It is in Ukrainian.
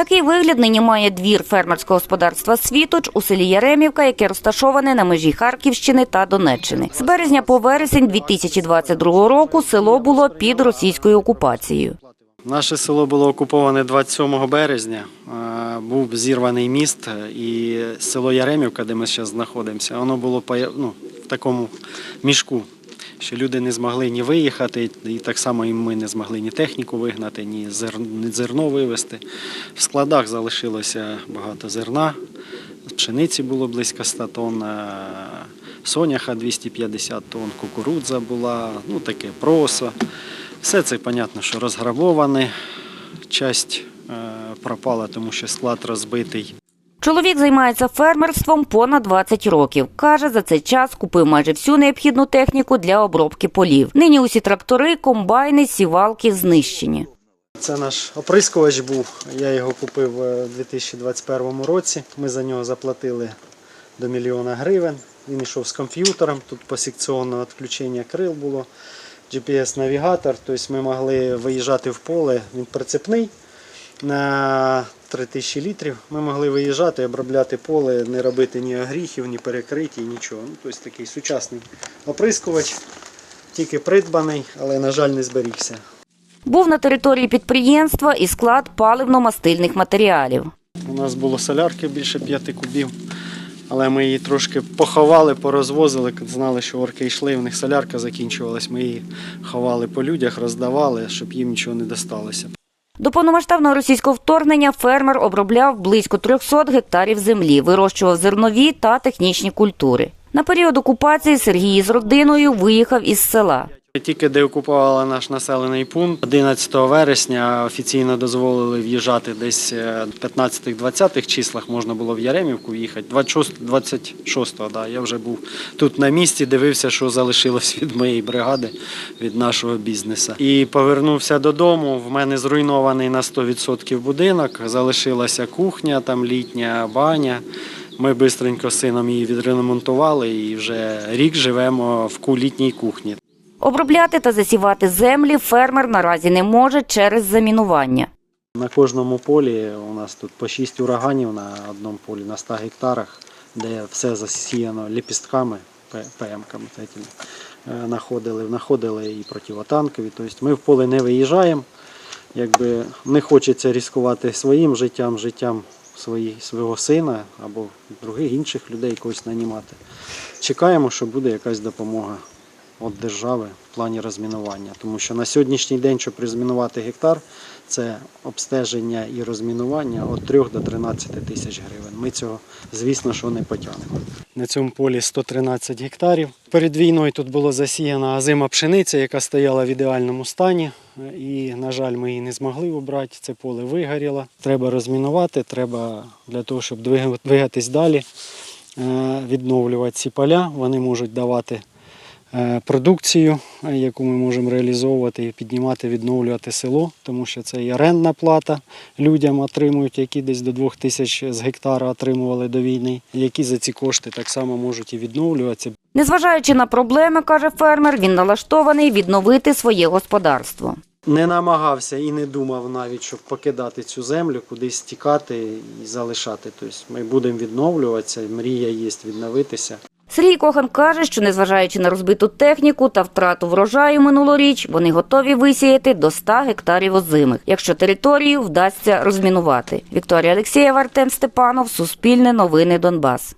Такий вигляд нині має двір фермерського господарства Світоч у селі Яремівка, яке розташоване на межі Харківщини та Донеччини. З березня по вересень 2022 року село було під російською окупацією. Наше село було окуповане 27 березня. Е, Був зірваний міст, і село Яремівка, де ми зараз знаходимося, воно було ну, в такому мішку, що люди не змогли ні виїхати, і так само і ми не змогли ні техніку вигнати, ні зер- ні зерно вивезти. В складах залишилося багато зерна, пшениці було близько 100 тонн, е, соняха 250 тонн, кукурудза була, ну таке просо. Все це, понятно, що розграбоване. Часть е, пропала, тому що склад розбитий. Чоловік займається фермерством понад 20 років. Каже, за цей час купив майже всю необхідну техніку для обробки полів. Нині усі трактори, комбайни, сівалки знищені. Це наш оприскувач був. Я його купив е, у 2021 році. Ми за нього заплатили до мільйона гривень. Він йшов з комп'ютером. Тут посекційне відключення крил було. GPS-навігатор, тобто ми могли виїжджати в поле, він прицепний на 3000 літрів. Ми могли виїжджати, обробляти поле, не робити ні огріхів, ні перекриттів, нічого. Ну, тобто такий сучасний оприскувач, тільки придбаний, але, на жаль, не зберігся. Був на території підприємства і склад паливно-мастильних матеріалів. У нас було солярки більше 5 кубів, але ми її трошки поховали, порозвозили, знали, що орки йшли, в них солярка закінчувалась. Ми її ховали по людях, роздавали, щоб їм нічого не досталося. До повномасштабного російського вторгнення фермер обробляв близько 300 гектарів землі, вирощував зернові та технічні культури. На період окупації Сергій з родиною виїхав із села. Тільки деокупували наш населений пункт 11 вересня офіційно дозволили в'їжджати десь е, 15-20 числах можна було в Яремівку в'їхати. 26, 26-го, да, я вже був тут на місці, дивився, що залишилось від моєї бригади, від нашого бізнесу. І повернувся додому. В мене зруйнований на 100% будинок. Залишилася кухня, там літня баня. Ми швидко з сином її відремонтували і вже рік живемо в літній кухні. Обробляти та засівати землі фермер наразі не може через замінування. На кожному полі у нас тут по 6 ураганів на одному полі на 100 гектарах, де все засіяно ліпістками, ПМ-ками. Е, Находили, находили і противотанкові. Тобто ми в поле не виїжджаємо. Якби не хочеться ризикувати своїм життям, життям свої, свого сина або других інших людей когось нанімати. Чекаємо, що буде якась допомога від держави в плані розмінування. Тому що на сьогоднішній день, щоб розмінувати гектар, це обстеження і розмінування від 3 до 13 тисяч гривень. Ми цього, звісно, що не потягнемо. На цьому полі 113 гектарів. Перед війною тут було засіяна озима пшениця, яка стояла в ідеальному стані. І, на жаль, ми її не змогли обрати. Це поле вигоріло. Треба розмінувати, треба для того, щоб двигатись далі, е, відновлювати ці поля. Вони можуть давати продукцію, е, яку ми можемо реалізовувати і піднімати, відновлювати село, тому що це і орендна плата людям отримують, які десь до 2 тисяч з гектара отримували до війни, які за ці кошти так само можуть і відновлюватися. Незважаючи на проблеми, каже фермер, він налаштований відновити своє господарство. Не намагався і не думав навіть, щоб покидати цю землю, кудись тікати і залишати. Тобто ми будемо відновлюватися, мрія є відновитися. Сергій Кохан каже, що незважаючи на розбиту техніку та втрату врожаю минулоріч, вони готові висіяти до 100 гектарів озимих, якщо територію вдасться розмінувати. Вікторія Олексієва, Артем Степанов, Суспільне новини Донбас.